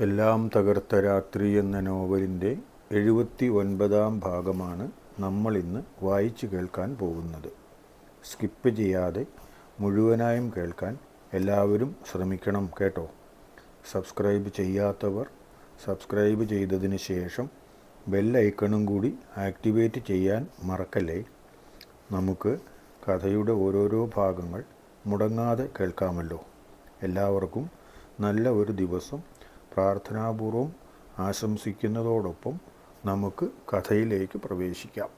എല്ലാം തകർത്ത രാത്രി എന്ന നോവലിന്റെ എഴുപത്തി ഒൻപതാം ഭാഗമാണ് നമ്മൾ ഇന്ന് വായിച്ചു കേൾക്കാൻ പോകുന്നത്. സ്കിപ്പ് ചെയ്യാതെ മുഴുവനായും കേൾക്കാൻ എല്ലാവരും ശ്രമിക്കണം കേട്ടോ. സബ്സ്ക്രൈബ് ചെയ്യാത്തവർ സബ്സ്ക്രൈബ് ചെയ്തതിന് ശേഷം ബെൽ ഐക്കണും കൂടി ആക്ടിവേറ്റ് ചെയ്യാൻ മറക്കല്ലേ? നമുക്ക് കഥയുടെ ഓരോരോ ഭാഗങ്ങൾ മുടങ്ങാതെ കേൾക്കാമല്ലോ. എല്ലാവർക്കും നല്ല ഒരു ദിവസം പ്രാർത്ഥനാപൂർവം ആശംസിക്കുന്നതോടൊപ്പം നമുക്ക് കഥയിലേക്ക് പ്രവേശിക്കാം.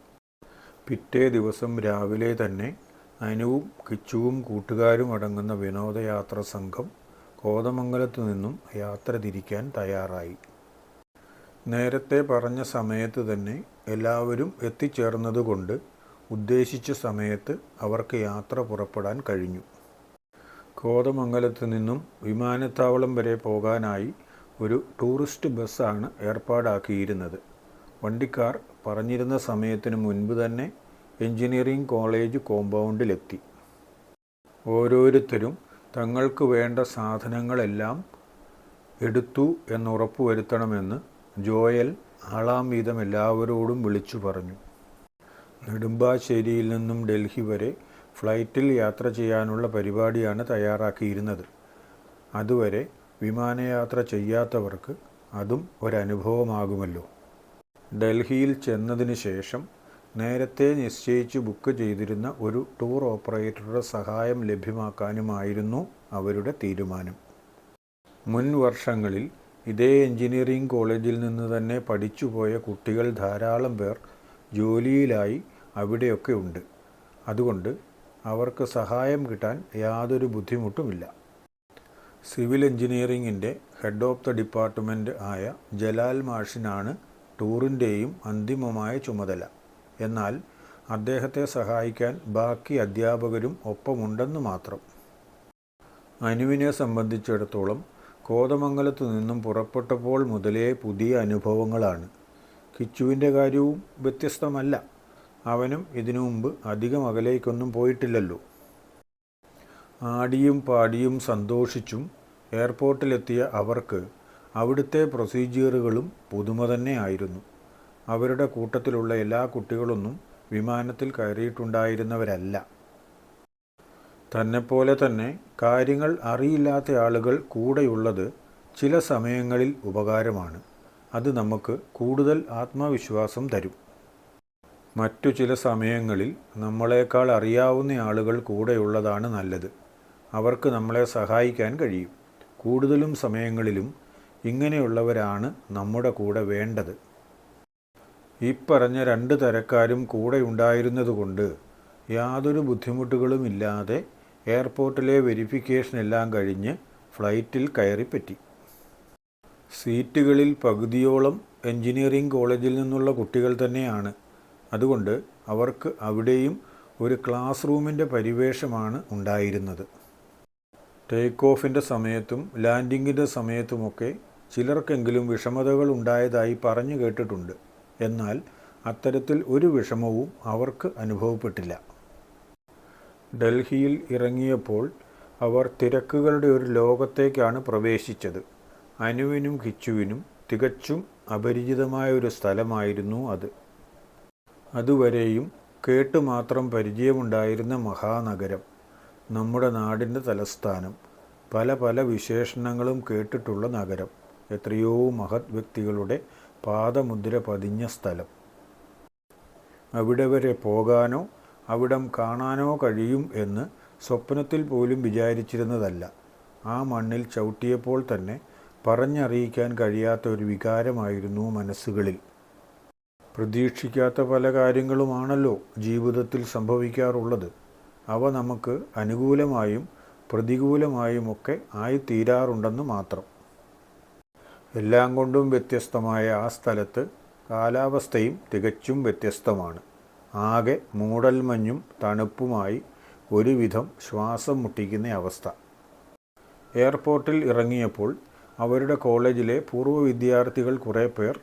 പിറ്റേ ദിവസം രാവിലെ തന്നെ അനുവും കിച്ചുവും കൂട്ടുകാരും അടങ്ങുന്ന വിനോദയാത്ര സംഘം കോതമംഗലത്തു നിന്നും യാത്ര തിരിക്കാൻ തയ്യാറായി. നേരത്തെ പറഞ്ഞ സമയത്ത് തന്നെ എല്ലാവരും എത്തിച്ചേർന്നതുകൊണ്ട് ഉദ്ദേശിച്ച സമയത്ത് അവർക്ക് യാത്ര പുറപ്പെടാൻ കഴിഞ്ഞു. കോതമംഗലത്ത് നിന്നും വിമാനത്താവളം വരെ പോകാനായി ഒരു ടൂറിസ്റ്റ് ബസ്സാണ് ഏർപ്പാടാക്കിയിരുന്നത്. വണ്ടിക്കാർ പറഞ്ഞിരുന്ന സമയത്തിന് മുൻപ് തന്നെ എഞ്ചിനീയറിംഗ് കോളേജ് കോമ്പൗണ്ടിലെത്തി. ഓരോരുത്തരും തങ്ങൾക്ക് വേണ്ട സാധനങ്ങളെല്ലാം എടുത്തു എന്നുറപ്പ് വരുത്തണമെന്ന് ജോയൽ ആളാം വീതം എല്ലാവരോടും വിളിച്ചു പറഞ്ഞു. നെടുമ്പാശ്ശേരിയിൽ നിന്നും ഡൽഹി വരെ ഫ്ലൈറ്റിൽ യാത്ര ചെയ്യാനുള്ള പരിപാടിയാണ് തയ്യാറാക്കിയിരുന്നത്. അതുവരെ വിമാനയാത്ര ചെയ്യാത്തവർക്ക് അതും ഒരനുഭവമാകുമല്ലോ. ഡൽഹിയിൽ ചെന്നതിന് ശേഷം നേരത്തെ നിശ്ചയിച്ച് ബുക്ക് ചെയ്തിരുന്ന ഒരു ടൂർ ഓപ്പറേറ്ററുടെ സഹായം ലഭ്യമാക്കാനുമായിരുന്നു അവരുടെ തീരുമാനം. മുൻ വർഷങ്ങളിൽ ഇതേ എഞ്ചിനീയറിംഗ് കോളേജിൽ നിന്ന് തന്നെ പഠിച്ചുപോയ കുട്ടികൾ ധാരാളം പേർ ജോലിയിലായി അവിടെയൊക്കെ ഉണ്ട്. അതുകൊണ്ട് അവർക്ക് സഹായം കിട്ടാൻ യാതൊരു ബുദ്ധിമുട്ടുമില്ല. സിവിൽ എഞ്ചിനീയറിംഗിന്റെ ഹെഡ് ഓഫ് ദ ഡിപ്പാർട്ട്മെന്റ് ആയ ജലാൽ മാഷിനാണ് ടൂറിന്റെയും അന്തിമമായ ചുമതല. എന്നാൽ അദ്ദേഹത്തെ സഹായിക്കാൻ ബാക്കി അധ്യാപകരും ഒപ്പമുണ്ടെന്ന് മാത്രം. അനുവിനെ സംബന്ധിച്ചിടത്തോളം കോതമംഗലത്തു നിന്നും പുറപ്പെട്ടപ്പോൾ മുതലേ പുതിയ അനുഭവങ്ങളാണ്. കിച്ചുവിന്റെ കാര്യവും വ്യത്യസ്തമല്ല. അവനും ഇതിനു മുമ്പ് അധികം അകലേക്കൊന്നും പോയിട്ടില്ലല്ലോ. ആടിയും പാടിയും സന്തോഷിച്ചും എയർപോർട്ടിലെത്തിയ അവർക്ക് അവിടുത്തെ പ്രൊസീജിയറുകളും പുതുമ തന്നെ ആയിരുന്നു. അവരുടെ കൂട്ടത്തിലുള്ള എല്ലാ കുട്ടികളൊന്നും വിമാനത്തിൽ കയറിയിട്ടുണ്ടായിരുന്നവരല്ല. തന്നെപ്പോലെ തന്നെ കാര്യങ്ങൾ അറിയില്ലാത്ത ആളുകൾ കൂടെയുള്ളത് ചില സമയങ്ങളിൽ ഉപകാരമാണ്. അത് നമുക്ക് കൂടുതൽ ആത്മവിശ്വാസം തരും. മറ്റു ചില സമയങ്ങളിൽ നമ്മളെക്കാൾ അറിയാവുന്ന ആളുകൾ കൂടെയുള്ളതാണ് നല്ലത്. അവർക്ക് നമ്മളെ സഹായിക്കാൻ കഴിയും. കൂടുതലും സമയങ്ങളിലും ഇങ്ങനെയുള്ളവരാണ് നമ്മുടെ കൂടെ വേണ്ടത്. ഈ പറഞ്ഞ രണ്ട് തരക്കാരും കൂടെ ഉണ്ടായിരുന്നതുകൊണ്ട് യാതൊരു ബുദ്ധിമുട്ടുകളും ഇല്ലാതെ എയർപോർട്ടിലെ വെരിഫിക്കേഷൻ എല്ലാം കഴിഞ്ഞ് ഫ്ലൈറ്റിൽ കയറിപ്പറ്റി. സീറ്റുകളിൽ പകുതിയോളം എഞ്ചിനീയറിംഗ് കോളേജിൽ നിന്നുള്ള കുട്ടികൾ തന്നെയാണ്. അതുകൊണ്ട് അവർക്ക് അവിടെയും ഒരു ക്ലാസ് റൂമിന്റെ പരിവേഷമാണ് ഉണ്ടായിരുന്നത്. ടേക്ക് ഓഫിന്റെ സമയത്തും ലാൻഡിങ്ങിന്റെ സമയത്തുമൊക്കെ ചിലർക്കെങ്കിലും വിഷമതകൾ ഉണ്ടായതായി പറഞ്ഞു കേട്ടിട്ടുണ്ട്. എന്നാൽ അത്തരത്തിൽ ഒരു വിഷമവും അവർക്ക് അനുഭവപ്പെട്ടില്ല. ഡൽഹിയിൽ ഇറങ്ങിയപ്പോൾ അവർ തിരക്കുകളുടെ ഒരു ലോകത്തേക്കാണ് പ്രവേശിച്ചത്. അനുവിനും കിച്ചുവിനും തികച്ചും അപരിചിതമായ ഒരു സ്ഥലമായിരുന്നു അത്. അതുവരെയും കേട്ടു മാത്രം പരിചയമുണ്ടായിരുന്ന മഹാനഗരം. നമ്മുടെ നാടിന്റെ തലസ്ഥാനം. പല പല വിശേഷണങ്ങളും കേട്ടിട്ടുള്ള നഗരം. എത്രയോ മഹത് വ്യക്തികളുടെ പാദമുദ്ര പതിഞ്ഞ സ്ഥലം. അവിടെ വരെ പോകാനോ അവിടം കാണാനോ കഴിയും എന്ന് സ്വപ്നത്തിൽ പോലും വിചാരിച്ചിരുന്നതല്ല. ആ മണ്ണിൽ ചവിട്ടിയപ്പോൾ തന്നെ പറഞ്ഞറിയിക്കാൻ കഴിയാത്ത ഒരു വികാരമായിരുന്നു മനസ്സുകളിൽ. പ്രതീക്ഷിക്കാത്ത പല കാര്യങ്ങളുമാണല്ലോ ജീവിതത്തിൽ സംഭവിക്കാറുള്ളത്. അവ നമുക്ക് അനുകൂലമായും പ്രതികൂലമായും പ്രതികൂലമായുമൊക്കെ ആയിത്തീരാറുണ്ടെന്ന് മാത്രം. എല്ലാം കൊണ്ടും വ്യത്യസ്തമായ ആ സ്ഥലത്ത് കാലാവസ്ഥയും തികച്ചും വ്യത്യസ്തമാണ്. ആകെ മൂടൽമഞ്ഞും തണുപ്പുമായി ഒരുവിധം ശ്വാസം മുട്ടിക്കുന്ന അവസ്ഥ. എയർപോർട്ടിൽ ഇറങ്ങിയപ്പോൾ അവരുടെ കോളേജിലെ പൂർവ വിദ്യാർത്ഥികൾ കുറേ പേർ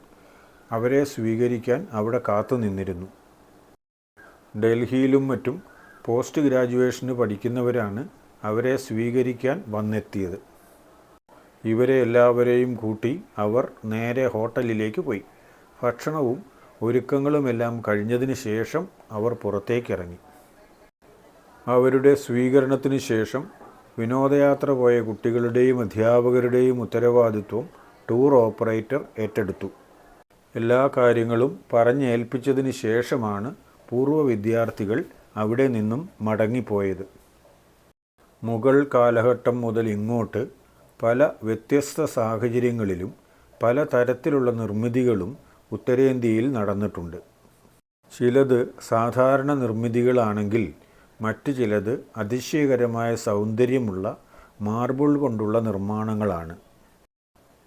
അവരെ സ്വീകരിക്കാൻ അവിടെ കാത്തു നിന്നിരുന്നു ഡൽഹിയിലും മറ്റും പോസ്റ്റ് ഗ്രാജുവേഷന് പഠിക്കുന്നവരാണ് അവരെ സ്വീകരിക്കാൻ വന്നെത്തിയത്. ഇവരെ എല്ലാവരെയും കൂട്ടി അവർ നേരെ ഹോട്ടലിലേക്ക് പോയി. ഭക്ഷണവും ഒരുക്കങ്ങളുമെല്ലാം കഴിഞ്ഞതിന് ശേഷം അവർ പുറത്തേക്കിറങ്ങി. അവരുടെ സ്വീകരണത്തിന് ശേഷം വിനോദയാത്ര പോയ കുട്ടികളുടെയും അധ്യാപകരുടെയും ഉത്തരവാദിത്വം ടൂർ ഓപ്പറേറ്റർ ഏറ്റെടുത്തു. എല്ലാ കാര്യങ്ങളും പറഞ്ഞേൽപ്പിച്ചതിന് ശേഷമാണ് പൂർവ വിദ്യാർത്ഥികൾ അവിടെ നിന്നും മടങ്ങിപ്പോയത്. മുഗൾ കാലഘട്ടം മുതൽ ഇങ്ങോട്ട് പല വ്യത്യസ്ത സാഹചര്യങ്ങളിലും പല തരത്തിലുള്ള നിർമ്മിതികളും ഉത്തരേന്ത്യയിൽ നടന്നിട്ടുണ്ട്. ചിലത് സാധാരണ നിർമ്മിതികളാണെങ്കിൽ മറ്റു ചിലത് അതിശയകരമായ സൗന്ദര്യമുള്ള മാർബിൾ കൊണ്ടുള്ള നിർമ്മാണങ്ങളാണ്.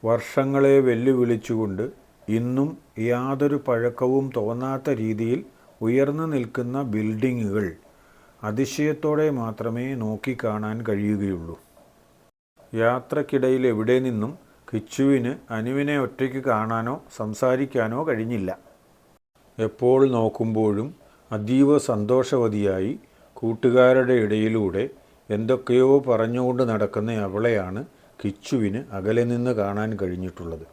വർഷങ്ങളെ വെല്ലുവിളിച്ചുകൊണ്ട് ഇന്നും യാതൊരു പഴക്കവും തോന്നാത്ത രീതിയിൽ ഉയർന്നു നിൽക്കുന്ന ബിൽഡിങ്ങുകൾ അതിശയത്തോടെ മാത്രമേ നോക്കിക്കാണാൻ കഴിയുകയുള്ളൂ. യാത്രക്കിടയിൽ എവിടെ നിന്നും കിച്ചുവിന് അനുവിനെ ഒറ്റയ്ക്ക് കാണാനോ സംസാരിക്കാനോ കഴിഞ്ഞില്ല. എപ്പോൾ നോക്കുമ്പോഴും അതീവ സന്തോഷവതിയായി കൂട്ടുകാരുടെ ഇടയിലൂടെ എന്തൊക്കെയോ പറഞ്ഞുകൊണ്ട് നടക്കുന്ന അവളെയാണ് കിച്ചുവിന് അകലെ നിന്ന് കാണാൻ കഴിഞ്ഞിട്ടുള്ളത്.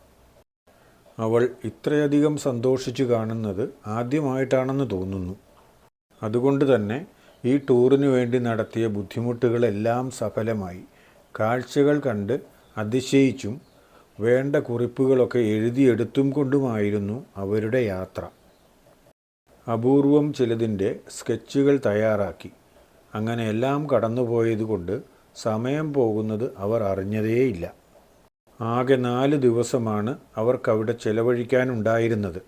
അവൾ ഇത്രയധികം സന്തോഷിച്ചു കാണുന്നത് ആദ്യമായിട്ടാണെന്ന് തോന്നുന്നു. അതുകൊണ്ട് തന്നെ ഈ ടൂറിനു വേണ്ടി നടത്തിയ ബുദ്ധിമുട്ടുകളെല്ലാം സഫലമായി. കാഴ്ചകൾ കണ്ട് അതിശയിച്ചും വേണ്ട കുറിപ്പുകളൊക്കെ എഴുതിയെടുത്തും കൊണ്ടുമായിരുന്നു അവരുടെ യാത്ര. അപൂർവം ചിലതിന്റെ സ്കെച്ചുകൾ തയ്യാറാക്കി. അങ്ങനെ എല്ലാം കടന്നുപോയതുകൊണ്ട് സമയം പോകുന്നത് അവർ അറിഞ്ഞതേയില്ല. ആകെ നാല് ദിവസമാണ് അവർക്കവിടെ ചെലവഴിക്കാനുണ്ടായിരുന്നത്.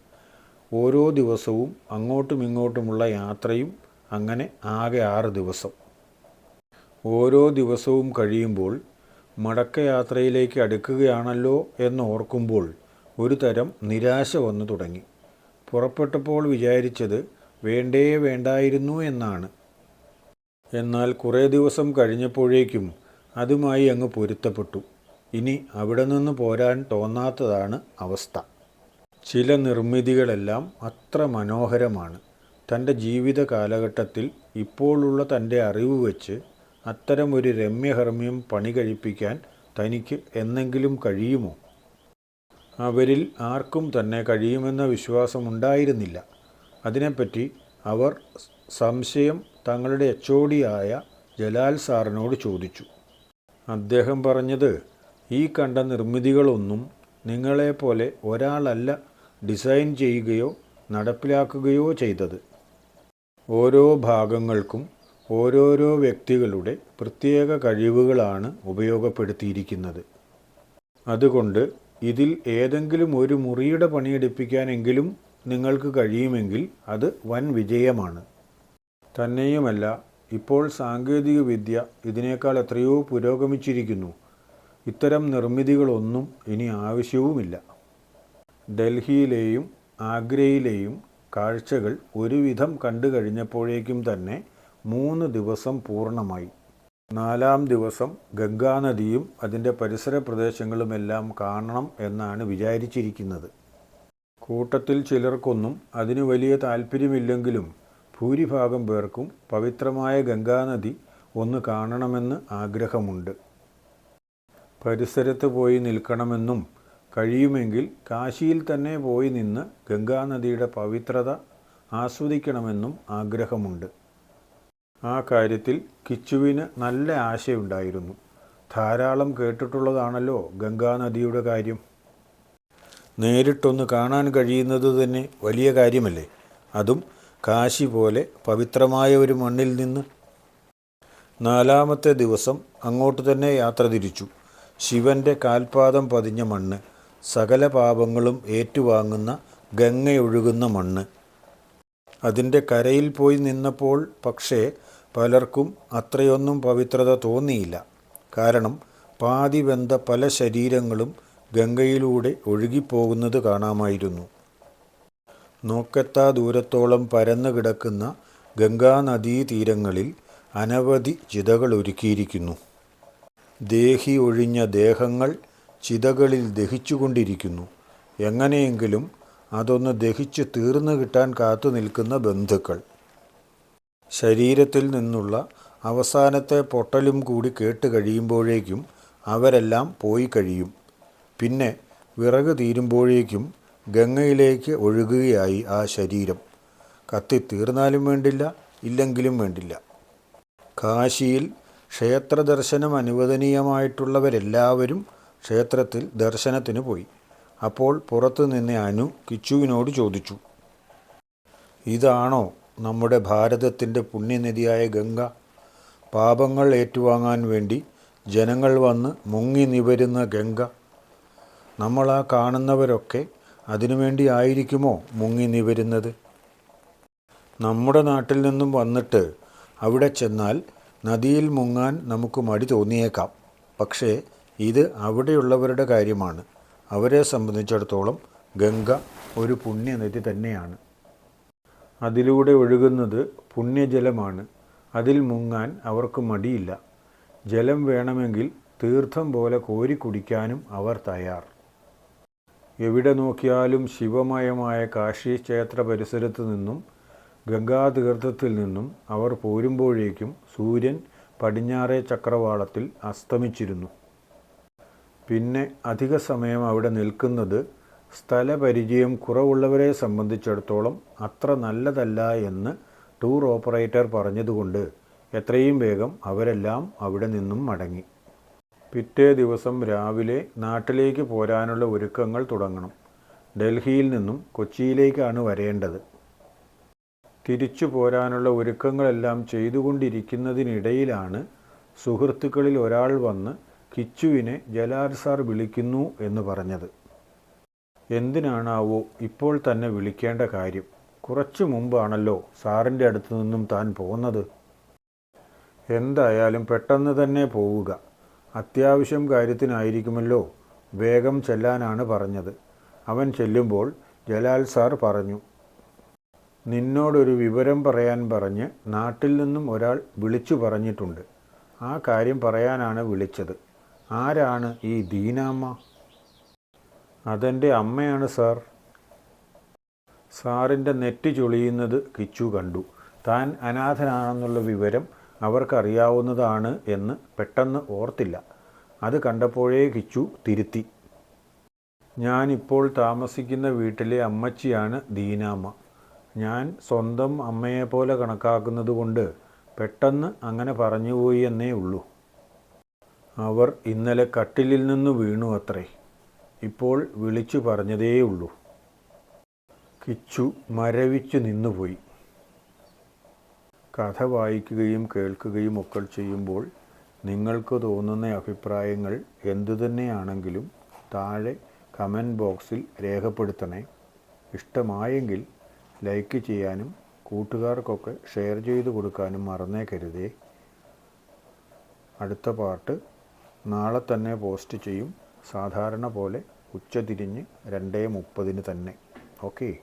ഓരോ ദിവസവും അങ്ങോട്ടും ഇങ്ങോട്ടുമുള്ള യാത്രയും അങ്ങനെ ആകെ ആറ് ദിവസം. ഓരോ ദിവസവും കഴിയുമ്പോൾ മടക്കയാത്രയിലേക്ക് അടുക്കുകയാണല്ലോ എന്നോർക്കുമ്പോൾ ഒരു തരം നിരാശ വന്നു തുടങ്ങി. പുറപ്പെട്ടപ്പോൾ വിചാരിച്ചത് വേണ്ടേ വേണ്ടായിരുന്നു എന്നാണ്. എന്നാൽ കുറേ ദിവസം കഴിഞ്ഞപ്പോഴേക്കും അതുമായി അങ്ങ് പൊരുത്തപ്പെട്ടു. ഇനി അവിടെ നിന്ന് പോരാൻ തോന്നാത്തതാണ് അവസ്ഥ. ചില നിർമ്മിതികളെല്ലാം അത്ര മനോഹരമാണ്. തന്റെ ജീവിത കാലഘട്ടത്തിൽ ഇപ്പോഴുള്ള തന്റെ അറിവ് വെച്ച് അത്തരം ഒരു രമ്യഹർമ്മ്യം പണി കഴിപ്പിക്കാൻ തനിക്ക് എന്നെങ്കിലും കഴിയുമോ? അവരിൽ ആർക്കും തന്നെ കഴിയുമെന്ന വിശ്വാസമുണ്ടായിരുന്നില്ല. അതിനെപ്പറ്റി അവർ സംശയം തങ്ങളുടെ എച്ച് ഒ ഡിയായ ജലാൽ സാറിനോട് ചോദിച്ചു. അദ്ദേഹം പറഞ്ഞത് ഈ കണ്ട നിർമ്മിതികളൊന്നും നിങ്ങളെപ്പോലെ ഒരാളല്ല ഡിസൈൻ ചെയ്യുകയോ നടപ്പിലാക്കുകയോ ചെയ്തത്. ഓരോ ഭാഗങ്ങൾക്കും ഓരോരോ വ്യക്തികളുടെ പ്രത്യേക കഴിവുകളാണ് ഉപയോഗപ്പെടുത്തിയിരിക്കുന്നത്. അതുകൊണ്ട് ഇതിൽ ഏതെങ്കിലും ഒരു മുറിയുടെ പണിയെടുപ്പിക്കാനെങ്കിലും നിങ്ങൾക്ക് കഴിയുമെങ്കിൽ അത് വൻ വിജയമാണ്. തന്നെയുമല്ല ഇപ്പോൾ സാങ്കേതികവിദ്യ ഇതിനേക്കാൾ എത്രയോ പുരോഗമിച്ചിരിക്കുന്നു. ഇത്തരം നിർമ്മിതികളൊന്നും ഇനി ആവശ്യവുമില്ല. ഡൽഹിയിലെയും ആഗ്രയിലെയും കാഴ്ചകൾ ഒരുവിധം കണ്ടു കഴിഞ്ഞപ്പോഴേക്കും തന്നെ മൂന്ന് ദിവസം പൂർണമായി. നാലാം ദിവസം ഗംഗാനദിയും അതിന്റെ പരിസര പ്രദേശങ്ങളുമെല്ലാം കാണണം എന്നാണ് വിചാരിച്ചിരിക്കുന്നത്. കൂട്ടത്തിൽ ചിലർക്കൊന്നും അതിന് വലിയ താല്പര്യമില്ലെങ്കിലും ഭൂരിഭാഗം പേർക്കും പവിത്രമായ ഗംഗാനദി ഒന്ന് കാണണമെന്ന് ആഗ്രഹമുണ്ട്. പരിസരത്ത് പോയി നിൽക്കണമെന്നും കഴിയുമെങ്കിൽ കാശിയിൽ തന്നെ പോയി നിന്ന് ഗംഗാനദിയുടെ പവിത്രത ആസ്വദിക്കണമെന്നും ആഗ്രഹമുണ്ട്. ആ കാര്യത്തിൽ കിച്ചുവിന് നല്ല ആശയുണ്ടായിരുന്നു. ധാരാളം കേട്ടിട്ടുള്ളതാണല്ലോ ഗംഗാനദിയുടെ കാര്യം. നേരിട്ടൊന്ന് കാണാൻ കഴിയുന്നത് തന്നെ വലിയ കാര്യമല്ലേ? അതും കാശി പോലെ പവിത്രമായ ഒരു മണ്ണിൽ നിന്ന്. നാലാമത്തെ ദിവസം അങ്ങോട്ട് തന്നെ യാത്ര തിരിച്ചു. ശിവന്റെ കാൽപാദം പതിഞ്ഞ മണ്ണ് സകല പാപങ്ങളും ഏറ്റുവാങ്ങുന്ന ഗംഗയൊഴുകുന്ന മണ്ണ്. അതിന്റെ കരയിൽ പോയി നിന്നപ്പോൾ പക്ഷേ പലർക്കും അത്രയൊന്നും പവിത്രത തോന്നിയില്ല. കാരണം പാതി വെന്ത പല ശരീരങ്ങളും ഗംഗയിലൂടെ ഒഴുകിപ്പോകുന്നത് കാണാമായിരുന്നു. നോക്കെത്താ ദൂരത്തോളം പരന്നു കിടക്കുന്ന ഗംഗാനദീതീരങ്ങളിൽ അനവധി ചിതകൾ ഒരുക്കിയിരിക്കുന്നു. ദേഹി ഒഴിഞ്ഞ ദേഹങ്ങൾ ചിതകളിൽ ദഹിച്ചുകൊണ്ടിരിക്കുന്നു. എങ്ങനെയെങ്കിലും അതൊന്ന് ദഹിച്ച് തീർന്നു കിട്ടാൻ കാത്തു നിൽക്കുന്ന ബന്ധുക്കൾ. ശരീരത്തിൽ നിന്നുള്ള അവസാനത്തെ പൊട്ടലും കൂടി കേട്ട് കഴിയുമ്പോഴേക്കും അവരെല്ലാം പോയി കഴിയും. പിന്നെ വിറക് തീരുമ്പോഴേക്കും ഗംഗയിലേക്ക് ഒഴുകുകയായി ആ ശരീരം. കത്തിത്തീർന്നാലും വേണ്ടില്ല ഇല്ലെങ്കിലും വേണ്ടില്ല. കാശിയിൽ ക്ഷേത്ര ദർശനം അനുവദനീയമായിട്ടുള്ളവരെല്ലാവരും ക്ഷേത്രത്തിൽ ദർശനത്തിന് പോയി. അപ്പോൾ പുറത്തു നിന്ന് അനു കിച്ചുവിനോട് ചോദിച്ചു ഇതാണോ നമ്മുടെ ഭാരതത്തിന്റെ പുണ്യനദിയായ ഗംഗ? പാപങ്ങൾ ഏറ്റുവാങ്ങാൻ വേണ്ടി ജനങ്ങൾ വന്ന് മുങ്ങി നിവരുന്ന ഗംഗ? നമ്മളാ കാണുന്നവരൊക്കെ അതിനുവേണ്ടി ആയിരിക്കുമോ മുങ്ങി നിവരുന്നത്? നമ്മുടെ നാട്ടിൽ നിന്നും വന്നിട്ട് അവിടെ ചെന്നാൽ നദിയിൽ മുങ്ങാൻ നമുക്ക് മടി തോന്നിയേക്കാം. പക്ഷേ ഇത് അവിടെയുള്ളവരുടെ കാര്യമാണ്. അവരെ സംബന്ധിച്ചിടത്തോളം ഗംഗ ഒരു പുണ്യനദി തന്നെയാണ്. അതിലൂടെ ഒഴുകുന്നത് പുണ്യജലമാണ്. അതിൽ മുങ്ങാൻ അവർക്ക് മടിയില്ല. ജലം വേണമെങ്കിൽ തീർത്ഥം പോലെ കോരി കുടിക്കാനും അവർ തയ്യാർ. എവിടെ നോക്കിയാലും ശിവമയമായ കാശി ക്ഷേത്ര പരിസരത്തു നിന്നും ഗംഗാതീർത്ഥത്തിൽ നിന്നും അവർ പോരുമ്പോഴേക്കും സൂര്യൻ പടിഞ്ഞാറേ ചക്രവാളത്തിൽ അസ്തമിച്ചിരുന്നു. പിന്നെ അധിക സമയം അവിടെ നിൽക്കുന്നത് സ്ഥലപരിചയം കുറവുള്ളവരെ സംബന്ധിച്ചിടത്തോളം അത്ര നല്ലതല്ല എന്ന് ടൂർ ഓപ്പറേറ്റർ പറഞ്ഞതുകൊണ്ട് എത്രയും വേഗം അവരെല്ലാം അവിടെ നിന്നും മടങ്ങി. പിറ്റേ ദിവസം രാവിലെ നാട്ടിലേക്ക് പോരാനുള്ള ഒരുക്കങ്ങൾ തുടങ്ങണം. ഡൽഹിയിൽ നിന്നും കൊച്ചിയിലേക്കാണ് വരേണ്ടത്. തിരിച്ചു പോരാനുള്ള ഒരുക്കങ്ങളെല്ലാം ചെയ്തുകൊണ്ടിരിക്കുന്നതിനിടയിലാണ് സുഹൃത്തുക്കളിൽ ഒരാൾ വന്ന് കിച്ചുവിനെ ജലാൽ സാർ വിളിക്കുന്നു എന്ന് പറഞ്ഞത്. എന്തിനാണാവോ ഇപ്പോൾ തന്നെ വിളിക്കേണ്ട കാര്യം. കുറച്ചു മുമ്പാണല്ലോ സാറിന്റെ അടുത്തു നിന്നും താൻ പോകുന്നത് എന്തായാലും പെട്ടെന്ന് തന്നെ പോവുക. അത്യാവശ്യം കാര്യത്തിനായിരിക്കുമല്ലോ വേഗം ചെല്ലാനാണ് പറഞ്ഞത്. അവൻ ചെല്ലുമ്പോൾ ജലാൽ സാർ പറഞ്ഞു നിന്നോടൊരു വിവരം പറയാൻ പറഞ്ഞ് നാട്ടിൽ നിന്നും ഒരാൾ വിളിച്ചു പറഞ്ഞിട്ടുണ്ട്. ആ കാര്യം പറയാനാണ് വിളിച്ചത്. ആരാണ് ഈ ദീനാമ്മ? അതെന്റെ അമ്മയാണ് സാർ. സാറിന്റെ നെറ്റ് ചൊളിയുന്നത് കിച്ചു കണ്ടു. താൻ അനാഥനാണെന്നുള്ള വിവരം അവർക്കറിയാവുന്നതാണ് എന്ന് പെട്ടെന്ന് ഓർത്തില്ല. അത് കണ്ടപ്പോഴേ കിച്ചു തിരുത്തി. ഞാനിപ്പോൾ താമസിക്കുന്ന വീട്ടിലെ അമ്മച്ചിയാണ് ദീനാമ്മ. ഞാൻ സ്വന്തം അമ്മയെപ്പോലെ കണക്കാക്കുന്നത് കൊണ്ട് പെട്ടെന്ന് അങ്ങനെ പറഞ്ഞുപോയി എന്നേ ഉള്ളൂ. അവർ ഇന്നലെ കട്ടിലിൽ നിന്ന് വീണു അത്രേ. ഇപ്പോൾ വിളിച്ചു പറഞ്ഞതേയുള്ളൂ കിച്ചു മരവിച്ചു നിന്നുപോയി കഥ വായിക്കുകയും കേൾക്കുകയും ഒക്കെ ചെയ്യുമ്പോൾ നിങ്ങൾക്ക് തോന്നുന്ന അഭിപ്രായങ്ങൾ എന്തുതന്നെയാണെങ്കിലും താഴെ കമന്റ് ബോക്സിൽ രേഖപ്പെടുത്തണേ. ഇഷ്ടമായെങ്കിൽ ലൈക്ക് ചെയ്യാനും കൂട്ടുകാർക്കൊക്കെ ഷെയർ ചെയ്ത് കൊടുക്കാനും മറന്നേക്കരുതേ. അടുത്ത പാർട്ട് നാളെ തന്നെ പോസ്റ്റ് ചെയ്യും. സാധാരണ പോലെ ഉച്ചതിരിഞ്ഞ് രണ്ടേ മുപ്പതിന് തന്നെ. ഓക്കേ.